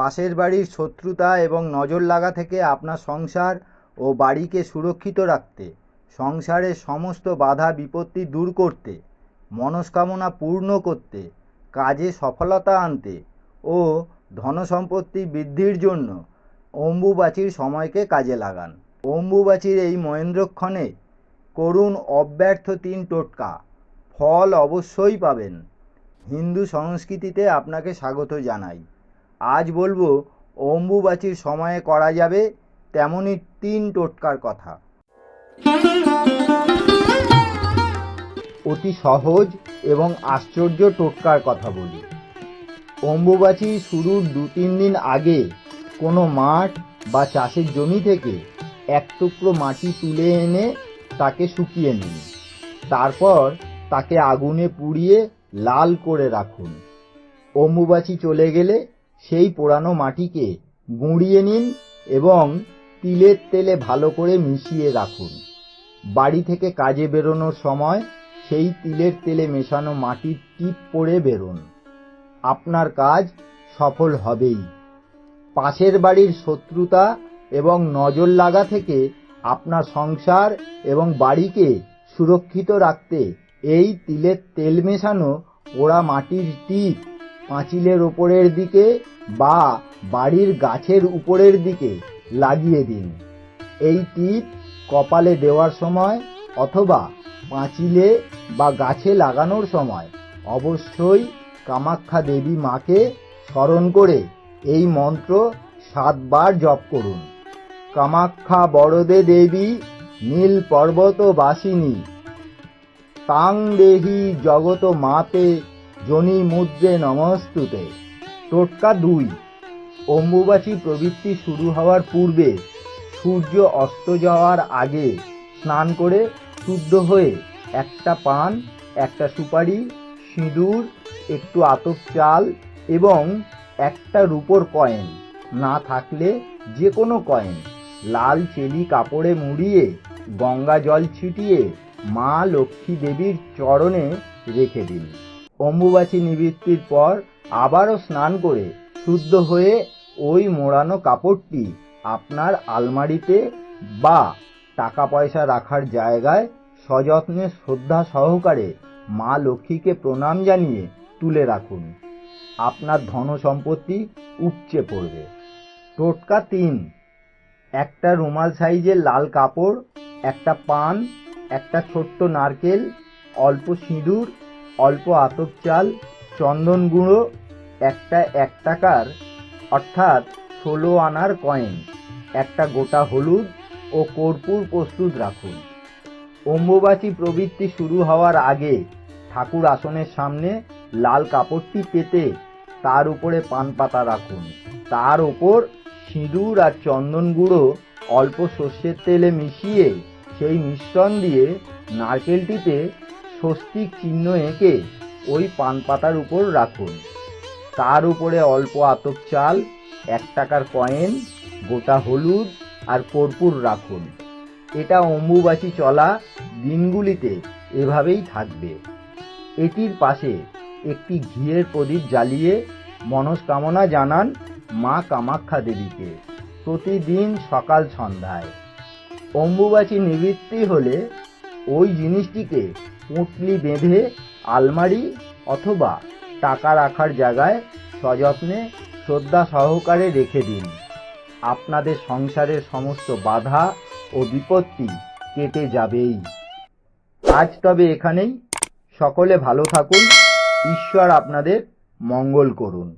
পাশের বাড়ির শত্রুতা এবং নজর লাগা থেকে আপনার সংসার ও বাড়িকে সুরক্ষিত রাখতে সংসারের সমস্ত বাধা বিপত্তি দূর করতে, মনস্কামনা পূর্ণ করতে, কাজে সফলতা আনতে ও ধনসম্পত্তি বৃদ্ধির জন্য অম্বুবাচীর সময়কে কাজে লাগান। অম্বুবাচীর এই মহেন্দ্রক্ষণে করুণ অব্যর্থ তিন টোটকা, ফল অবশ্যই পাবেন। হিন্দু সংস্কৃতিতে আপনাকে স্বাগত জানাই। আজ বলব, অম্বুবাচীর সময়ে করা যাবে তেমনই তিন টোটকার কথা। অতি সহজ এবং আশ্চর্য টোটকার কথা বলি। অম্বুবাচী শুরুর দু তিন দিন আগে কোনো মাঠ বা চাষের জমি থেকে এক টুকরো মাটি তুলে এনে তাকে শুকিয়ে নিন। তারপর তাকে আগুনে পুড়িয়ে লাল করে রাখুন। অম্বুবাচী চলে গেলে সেই পোড়ানো মাটিকে গুঁড়িয়ে নিন এবং তিলের তেলে ভালো করে মিশিয়ে রাখুন। বাড়ি থেকে কাজে বেরোনোর সময় সেই তিলের তেলে মেশানো মাটির টিপ পরে বেরোন। আপনার কাজ সফল হবেই। পাশের বাড়ির শত্রুতা এবং নজর লাগা থেকে আপনার সংসার এবং বাড়িকে সুরক্ষিত রাখতে এই তিলের তেল মেশানো পোড়া মাটির টিপ পাঁচিলের ওপরের দিকে বা বাড়ির গাছের উপরের দিকে লাগিয়ে দিন। এই টিপ কপালে দেওয়ার সময় অথবা পাঁচিলে বা গাছে লাগানোর সময় অবশ্যই কামাখ্যা দেবী মাকে স্মরণ করে এই মন্ত্র সাতবার জপ করুন। কামাখ্যা বড়দে দেবী, নীল পর্বত বাসিনী তাং দেহি জগত মাতে জনি মুদ্রে নমস্তুতে। টোটকা দুই। অম্বুবাচী প্রবৃত্তি শুরু হওয়ার পূর্বে সূর্য অস্ত যাওয়ার আগে স্নান করে শুদ্ধ হয়ে একটা পান, একটা সুপারি, সিঁদুর, একটু আতপ চাল এবং একটা রূপোর কয়েন। না থাকলে যে কোনো কয়েন। লাল চেলি কাপড়ে মুড়িয়ে গঙ্গা জল ছিটিয়ে মা লক্ষ্মী দেবীর চরণে রেখে দিন। অম্বুবাচী নিবৃত্তির পর আবারও স্নান করে শুদ্ধ হয়ে ওই মোড়ানো কাপড়টি আপনার আলমারিতে বা টাকা পয়সা রাখার জায়গায় সযত্নে শ্রদ্ধা সহকারে মা লক্ষ্মীকে প্রণাম জানিয়ে তুলে রাখুন। আপনার ধন সম্পত্তি উপচে পড়বে। টোটকা তিন। একটা রুমাল সাইজের লাল কাপড়, একটা পান, একটা ছোট্ট নারকেল, অল্প সিঁদুর অল্প আতপ চাল, চন্দন গুঁড়ো, একটা এক টাকার, অর্থাৎ ষোলো আনার কয়েন একটা গোটা হলুদ ও কর্পূর প্রস্তুত রাখুন। অম্বুবাচী প্রবৃত্তি শুরু হওয়ার আগে ঠাকুর আসনের সামনে লাল কাপড়টি পেতে তার উপরে পান পাতা রাখুন। তার ওপর সিঁদুর আর চন্দন গুঁড়ো অল্প সর্ষের তেলে মিশিয়ে সেই মিশ্রণ দিয়ে নারকেলটিতে স্বস্তিক চিহ্ন এঁকে ওই পান পাতার উপর রাখুন। তার উপরে অল্প আতপ চাল, এক টাকার কয়েন, গোটা হলুদ আর কর্পূর রাখুন। এটা অম্বুবাচী চলা দিনগুলিতে এভাবেই থাকবে। এটির পাশে একটি ঘিয়ের প্রদীপ জ্বালিয়ে মনস্কামনা জানান মা কামাখ্যা দেবীকে। প্রতিদিন সকাল সন্ধ্যায়। অম্বুবাচী নিবৃত্তি হলে ওই জিনিসটিকে পুঁটলি বেঁধে আলমারি অথবা টাকা রাখার জায়গায় সযত্নে, শ্রদ্ধা সহকারে রেখে দিন। আপনাদের সংসারের সমস্ত বাধা ও বিপত্তি কেটে যাবেই। আজ তবে এখানেই। সকলে ভালো থাকুন। ঈশ্বর আপনাদের মঙ্গল করুন।